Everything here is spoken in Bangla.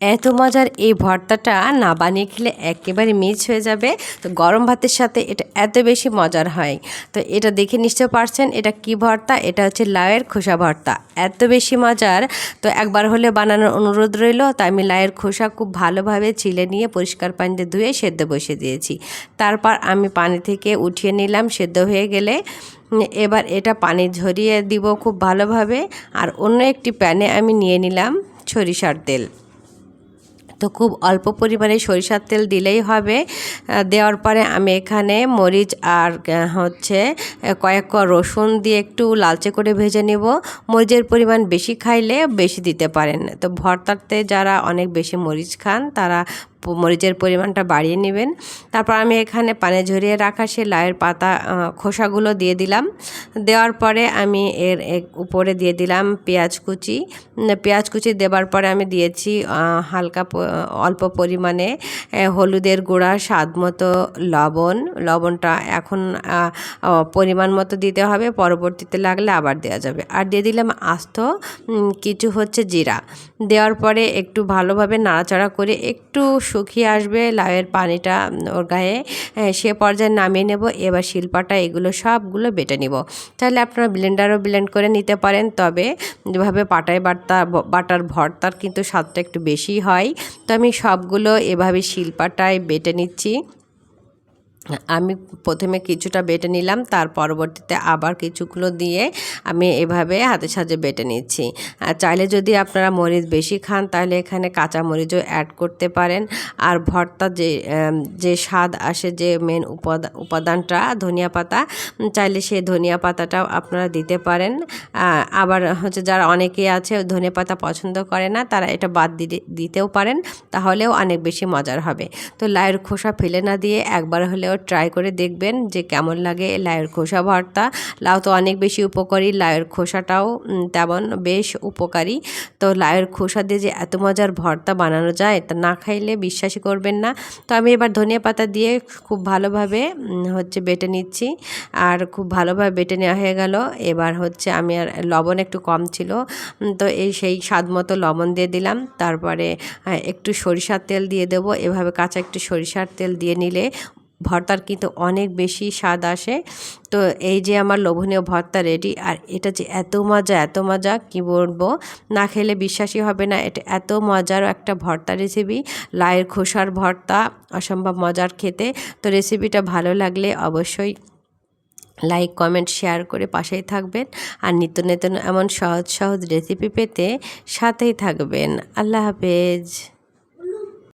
এত মজার এই ভর্তাটা না বানিয়ে খেলে একেবারে মিস হয়ে যাবে। তো গরম ভাতের সাথে এটা এত বেশি মজার হয়। তো এটা দেখে নিশ্চয় পারছেন এটা কি ভর্তা? এটা হচ্ছে লাউয়ের খোসা ভর্তা। এত বেশি মজার। তো একবার হলে বানানোর অনুরোধ রইল। তাই আমি লাউয়ের খোসা খুব ভালোভাবে ছিলে নিয়ে পরিষ্কার পানিতে ধুয়ে সেদ্ধ বসিয়ে দিয়েছি। তারপর আমি পানি থেকে উঠিয়ে নিলাম সেদ্ধ হয়ে গেলে। এবার এটা পানি ঝরিয়ে দিব খুব ভালোভাবে। আর অন্য একটি প্যানে আমি নিয়ে নিলাম সরিষার তেল। তো খুব অল্প পরিমাণে সরিষার তেল দিলেই হবে। দেওয়ার পরে আমি এখানে মরিচ আর হচ্ছে কয়েক রসুন দিয়ে একটু লালচে করে ভেজে নেব। মরিচের পরিমাণ বেশি খাইলে বেশি দিতে পারেন। তো ভর্তাতে যারা অনেক বেশি মরিচ খান, তারা মরিচের পরিমাণটা বাড়িয়ে নেবেন। তারপর আমি এখানে পানে ঝরিয়ে রাখা সে লাউয়ের পাতা খোসাগুলো দিয়ে দিলাম। দেওয়ার পরে আমি এর উপরে দিয়ে দিলাম পেঁয়াজ কুচি। পেঁয়াজ কুচি দেওয়ার পরে আমি দিয়েছি হালকা অল্প পরিমাণে হলুদের গুঁড়া, স্বাদ মতো লবণ। লবণটা এখন পরিমাণ মতো দিতে হবে, পরবর্তীতে লাগলে আবার দেওয়া যাবে। আর দিয়ে দিলাম আস্ত কিছু হচ্ছে জিরা। দেওয়ার পরে একটু ভালোভাবে নাড়াচাড়া করে একটু শুকিয়ে আসবে, লাউয়ের পানিটা ওর গায়ে সে পর্যায়ে নামিয়ে নেব। এবার শিল্পাটা, এগুলো সবগুলো বেটে নিব। তাহলে আপনারা ব্লেন্ডারও ব্লেন্ড করে নিতে পারেন, তবে যেভাবে পাটায় বাটা বাটার ভর্তার কিন্তু স্বাদটা একটু বেশি হয়। তো আমি সবগুলো এভাবে শিল্পাটায় বেটে নিচ্ছি। আমি প্রথমে কিছুটা বেটে নিলাম, তার পরবর্তীতে আবার কিছুগুলো দিয়ে আমি এভাবে হাতে সাজে বেটে নিচ্ছি। চাইলে যদি আপনারা মরিচ বেশি খান, তাহলে এখানে কাঁচা মরিচও অ্যাড করতে পারেন। আর ভর্তা যে যে স্বাদ আসে, যে মেন উপাদানটা, ধনিয়া পাতা চাইলে সেই ধনিয়া পাতাটাও আপনারা দিতে পারেন। আবার হচ্ছে যারা অনেকেই আছে, ধনিয়া পাতা পছন্দ করে না, তারা এটা বাদ দিতেও পারেন। তাহলেও অনেক বেশি মজার হবে। তো লাইয়ের খোসা ফেলে না দিয়ে একবার হলেও ট্রাই করে দেখবেন যে কেমন লাগে লাউয়ের খোসা ভর্তা। লাউ তো অনেক বেশি উপকারী লাউয়ের খোসাটাও তেমন বেশ উপকারী। তো লাউয়ের খোসা দিয়ে যে এত মজার ভর্তা বানানো যায় তা না খাইলে বিশ্বাসই করবেন না। তো আমি এবার ধনিয়া পাতা দিয়ে খুব ভালোভাবে হচ্ছে বেটে নিচ্ছি। আর খুব ভালোভাবে বেটে নেওয়া হয়ে গেল। এবার হচ্ছে আমি আর লবণ একটু কম ছিল। তো এই সেই স্বাদ মতো লবণ দিয়ে দিলাম। তারপরে একটু সরিষার তেল দিয়ে দেবো। এভাবে কাঁচা একটু সরিষার তেল দিয়ে নিলে ভর্তার কিন্তু অনেক বেশি স্বাদ আসে। তো এই যে আমার লোভনীয় ভর্তা রেডি আর এটা যে এত মজা এত মজা, কি বলব? না খেলে বিশ্বাসই হবে না। এটা এত মজার একটা ভর্তা রেসিপি লায়ের খোসার ভর্তা, অসম্ভব মজার খেতে। তো রেসিপিটা ভালো লাগলে অবশ্যই লাইক কমেন্ট শেয়ার করে পাশেই থাকবেন। আর নিত্য নতুন এমন সহজ সহজ রেসিপি পেতে সাথেই থাকবেন। আল্লাহ হাফেজ।